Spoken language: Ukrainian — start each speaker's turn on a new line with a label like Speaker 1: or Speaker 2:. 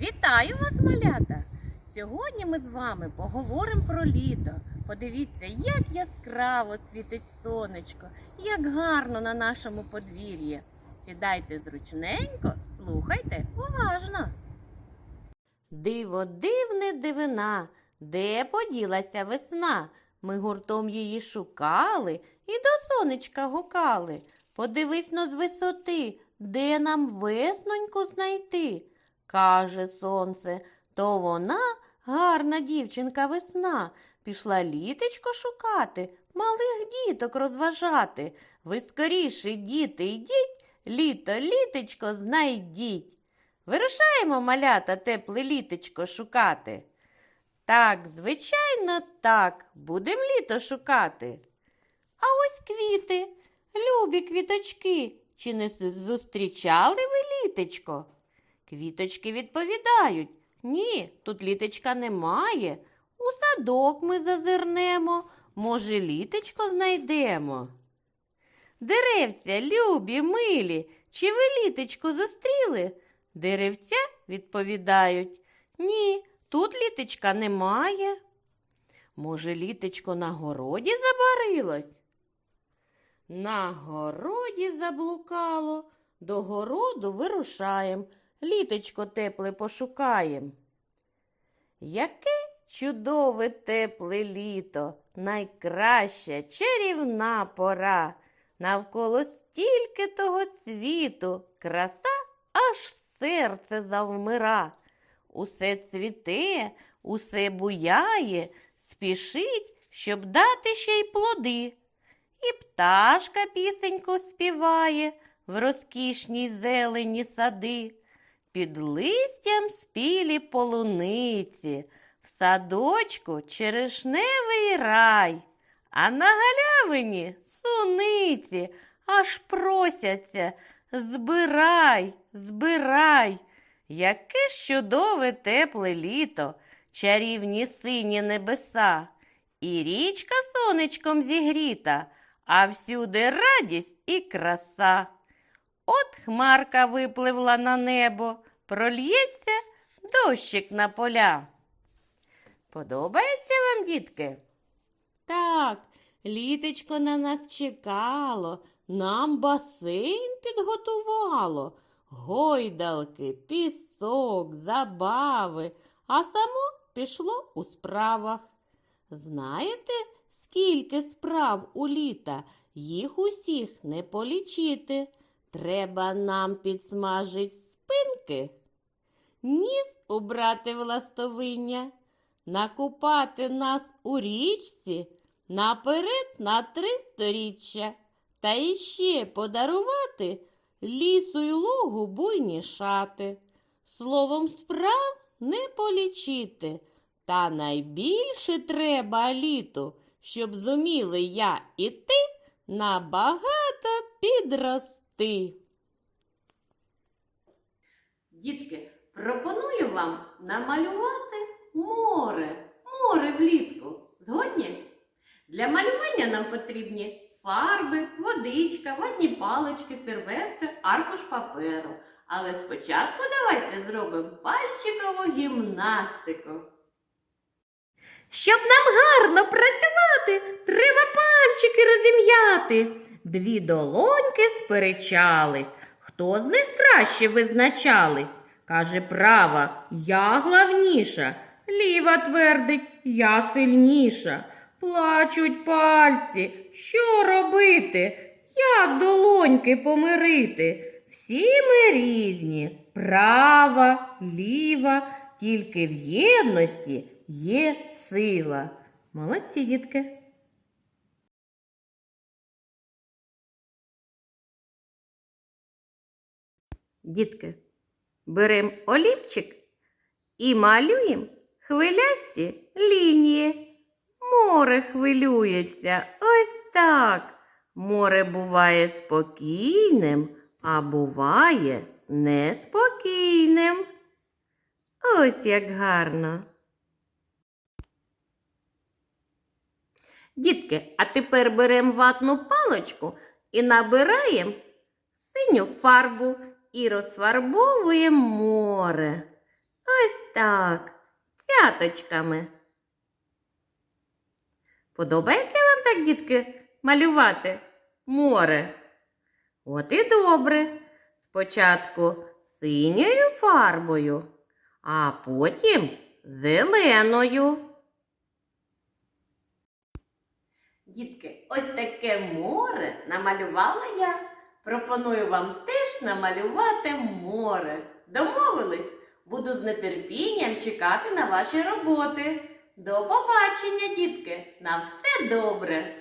Speaker 1: Вітаю вас, малята! Сьогодні ми з вами поговоримо про літо. Подивіться, як яскраво світить сонечко, як гарно на нашому подвір'ї. Сідайте зручненько, слухайте уважно. Диво, дивне дивина, де поділася весна? Ми гуртом її шукали і до сонечка гукали. Подивись но з висоти, де нам весноньку знайти. Каже сонце, то вона гарна дівчинка весна. Пішла літечко шукати, малих діток розважати. Ви скоріше, діти, йдіть, літо, літечко знайдіть. Вирушаємо, малята, тепле літечко шукати. Так, звичайно, так, будем літо шукати. А ось квіти, любі квіточки, чи не зустрічали ви літечко? Квіточки відповідають, ні, тут літочка немає. У садок ми зазирнемо, може, літочко знайдемо. Деревця, любі, милі, чи ви літочку зустріли? Деревця відповідають, ні, тут літочка немає. Може, літочко на городі забарилось? На городі заблукало, до городу вирушаєм, літочко тепле пошукаєм. Яке чудове тепле літо, найкраща чарівна пора. Навколо стільки того цвіту, краса аж серце завмира. Усе цвіте, усе буяє, спішить, щоб дати ще й плоди. І пташка пісеньку співає в розкішній зелені сади. Під листям спілі полуниці, в садочку черешневий рай, а на галявині суниці аж просяться. Збирай, збирай. Яке ж чудове тепле літо, чарівні сині небеса, і річка сонечком зігріта, а всюди радість і краса. От хмарка випливла на небо, прольється дощик на поля. Подобається вам, дітки? Так, літочко на нас чекало, нам басейн підготувало, гойдалки, пісок, забави, а само пішло у справах. Знаєте, скільки справ у літа, їх усіх не полічити. Треба нам підсмажить спинки, ніс убрати в ластовиння, накупати нас у річці наперед на три сторіччя, та іще подарувати лісу й лугу буйні шати. Словом, справ не полічити, та найбільше треба літу, щоб зуміли я і ти набагато підрости. Дітки, пропоную вам намалювати море, море влітку. Згодні? Для малювання нам потрібні фарби, водичка, водні палички, серветка, аркуш паперу. Але спочатку давайте зробимо пальчикову гімнастику. Щоб нам гарно працювати, треба пальчики розім'яти. Дві долоньки сперечали. Хто з них краще визначали? Каже права, я главніша. Ліва твердить, я сильніша. Плачуть пальці. Що робити? Як долоньки помирити? Всі ми різні, права, ліва, тільки в єдності є сила. Молодці, дітки. Дітки, беремо олівчик і малюємо хвилясті лінії. Море хвилюється ось так. Море буває спокійним, а буває неспокійним. Ось як гарно. Дітки, а тепер беремо ватну паличку і набираємо синю фарбу і розфарбовуємо море. Ось так, цяточками. Подобається вам так, дітки, малювати море? От і добре. Спочатку синьою фарбою, а потім зеленою. Дітки, ось таке море намалювала я. Пропоную вам теж намалювати море. Домовились? Буду з нетерпінням чекати на ваші роботи. До побачення, дітки! На все добре!